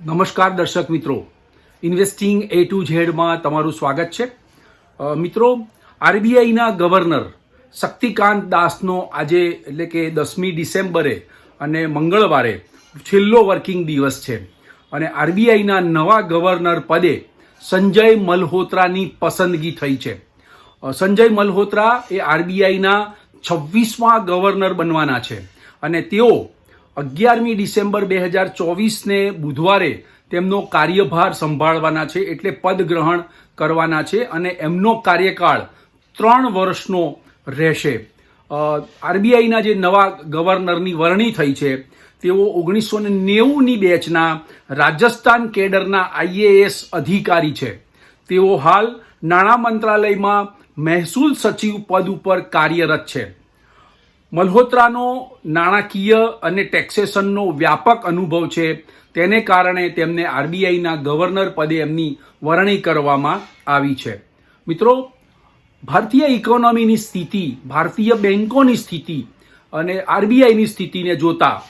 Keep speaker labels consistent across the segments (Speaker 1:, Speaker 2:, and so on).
Speaker 1: નમસ્કાર દર્શક મિત્રો. ઇન્વેસ્ટિંગ એ ટુ ઝેડમાં તમારું સ્વાગત છે. મિત્રો આરબીઆઈના ગવર્નર શક્તિકાંત દાસનો આજે, એટલે કે દસમી ડિસેમ્બરે અને મંગળવારે છેલ્લો વર્કિંગ દિવસ છે. અને આરબીઆઈના નવા ગવર્નર પદે સંજય મલ્હોત્રાની પસંદગી થઈ છે. સંજય મલ્હોત્રા એ આરબીઆઈના છવ્વીસમાં ગવર્નર બનવાના છે. અને તેઓ અગિયારમી ડિસેમ્બર બે હજાર ચોવીસને બુધવારે તેમનો કાર્યભાર સંભાળવાના છે એટલે પદ ગ્રહણ કરવાના છે અને એમનો કાર્યકાળ ત્રણ વર્ષનો રહેશે. આરબીઆઈના જે નવા ગવર્નરની વરણી થઈ છે, તેઓ ઓગણીસો ને નેવુંની બેચના રાજસ્થાન કેડરના આઈએએસ અધિકારી છે. તેઓ હાલ નાણાં મંત્રાલયમાં મહેસૂલ સચિવ પદ ઉપર કાર્યરત છે. મલ્હોત્રાનો નાણાકીય અને ટેક્સેશનનો વ્યાપક અનુભવ છે. તેને કારણે તેમને આરબીઆઈના ગવર્નર પદે એમની વરણી કરવામાં આવી છે. મિત્રો, ભારતીય ઇકોનોમીની સ્થિતિ, ભારતીય બેન્કોની સ્થિતિ અને આરબીઆઈની સ્થિતિને જોતા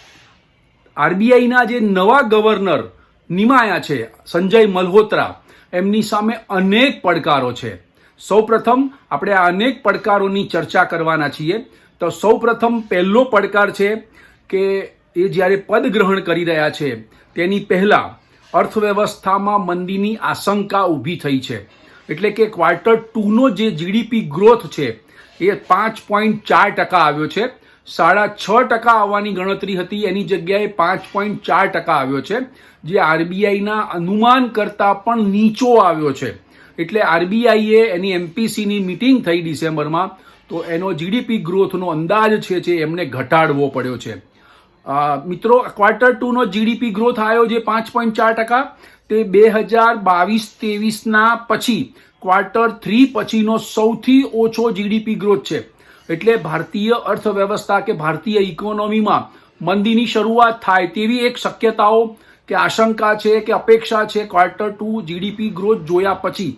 Speaker 1: આરબીઆઈના જે નવા ગવર્નર નિમાયા છે, સંજય મલ્હોત્રા, એમની સામે અનેક પડકારો છે. સૌપ્રથમ, આપણે આ અનેક પડકારોની ચર્ચા કરવાના છીએ. તો સૌપ્રથમ પહેલો પડકાર છે કે એ જ્યારે પદ ગ્રહણ કરી રહ્યા છે, તેની પહેલા અર્થવ્યવસ્થામાં મંદીની આશંકા ઊભી થઈ છે. એટલે કે ક્વાર્ટર ટુનો જે જીડીપી ગ્રોથ છે, એ પાંચ પોઈન્ટ ચાર ટકા આવ્યો છે. સાડા છ ટકા આવવાની ગણતરી હતી, એની જગ્યાએ પાંચ પોઈન્ટ ચાર ટકા આવ્યો છે. જે આરબીઆઈના અનુમાન કરતાં પણ નીચો આવ્યો છે. એટલે આરબીઆઈએ એની એમપીસીની મિટિંગ થઈ ડિસેમ્બરમાં તો એનો જીડીપી ગ્રોથનો અંદાજ છે જે એમને ઘટાડવો પડ્યો છે. મિત્રો ક્વાર્ટર ટુનો જીડીપી ગ્રોથ આવ્યો જે પાંચ પોઈન્ટ ચાર ટકા, તે બે હજાર બાવીસ ત્રેવીસના પછી ક્વાર્ટર થ્રી પછીનો સૌથી ઓછો જીડીપી ગ્રોથ છે. એટલે ભારતીય અર્થવ્યવસ્થા કે ભારતીય ઇકોનોમીમાં મંદીની શરૂઆત થાય તેવી એક શક્યતાઓ કે આશંકા છે કે અપેક્ષા છે ક્વાર્ટર ટુ જીડીપી ગ્રોથ જોયા પછી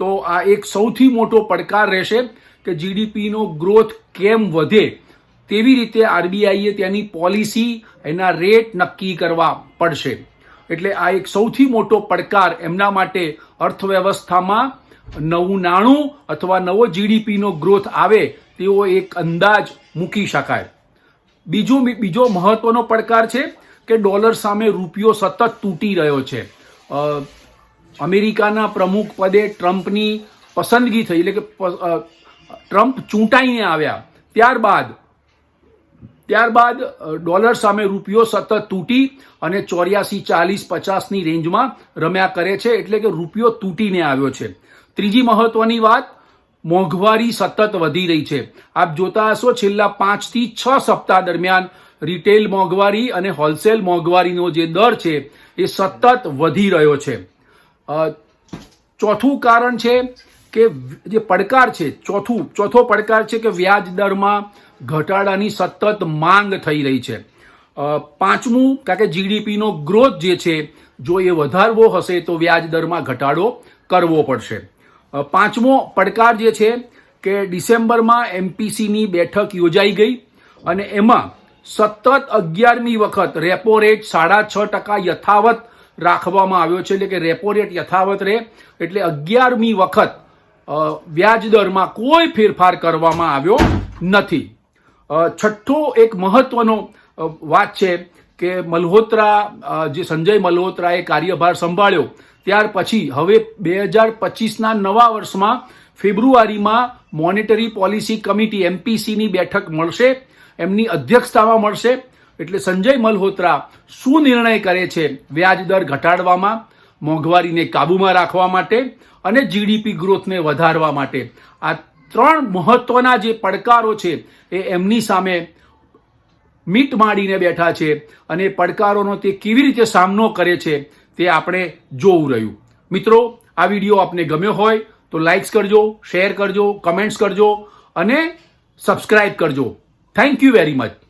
Speaker 1: તો આ એક સૌથી મોટો પડકાર રહેશે. કે જીડીપીનો ગ્રોથ કેમ વધે, તેવી રીતે આરબીઆઈએ તેની પોલિસી એના રેટ નક્કી કરવા પડશે. એટલે આ એક સૌથી મોટો પડકાર એમના માટે અર્થવ્યવસ્થામાં નવું નાણું અથવા નવો જીડીપીનો ગ્રોથ આવે તેવો એક અંદાજ મૂકી શકાય. બીજું બીજો મહત્વનો પડકાર છે કે ડોલર સામે રૂપિયો સતત તૂટી રહ્યો છે. અમેરિકાના પ્રમુખ પદે ટ્રમ્પની પસંદગી થઈ, એટલે કે ટ્રમ્પ ચૂંટાઈને આવ્યા. ત્યારબાદ ત્યારબાદ ડોલર સામે રૂપિયો સતત તૂટી અને ચોર્યાસી ચાલીસ પચાસની રેન્જમાં રમ્યા કરે છે એટલે કે રૂપિયો તૂટીને આવ્યો છે. ત્રીજી મહત્વની વાત, મોંઘવારી સતત વધી રહી છે. આપ જોતા હશો છેલ્લા પાંચથી છ સપ્તાહ દરમિયાન રિટેલ મોંઘવારી અને હોલસેલ મોંઘવારીનો જે દર છે એ સતત વધી રહ્યો છે. ચોથું કારણ છે કે જે પડકાર છે, ચોથું, ચોથો પડકાર છે કે વ્યાજ દરમાં ઘટાડાની સતત માંગ થઈ રહી છે. પાંચમું, કારણ કે જીડીપીનો ગ્રોથ જે છે, જો એ વધારવો હશે તો વ્યાજ દરમાં ઘટાડો કરવો પડશે. પાંચમો પડકાર જે છે કે ડિસેમ્બરમાં એમપીસીની બેઠક યોજાઈ ગઈ અને એમાં સતત અગિયારમી વખત રેપો રેટ સાડા છ ટકા યથાવત રાખવામાં આવ્યો છે. એટલે કે રેપો રેટ યથાવત રહે એટલે અગિયારમી વખત અ, વ્યાજ દરમાં કોઈ ફેરફાર કરવામાં આવ્યો નથી. છઠ્ઠો એક મહત્વનો વાત છે કે મલ્હોત્રા જે સંજય મલ્હોત્રાએ કાર્યભાર સંભાળ્યો ત્યાર પછી હવે બે હજાર પચીસના નવા વર્ષમાં ફેબ્રુઆરીમાં મોનેટરી પોલિસી કમિટી એમપીસીની બેઠક મળશે એમની અધ્યક્ષતામાં મળશે એટલે સંજય મલ્હોત્રા શું નિર્ણય કરે છે વ્યાજ દર ઘટાડવામાં મોંઘવારીને કાબૂમાં રાખવા માટે અને જીડીપી ગ્રોથને વધારવા માટે. આ ત્રણ મહત્વના જે પડકારો છે એ એમની સામે મીટ માંડીને બેઠા છે અને પડકારોનો તે કેવી રીતે સામનો કરે છે તે આપણે જોવું રહ્યું. મિત્રો, આ વીડિયો આપને ગમ્યો હોય તો લાઇક્સ કરજો શેર કરજો કમેન્ટ્સ કરજો અને સબસ્ક્રાઇબ કરજો. Thank you very much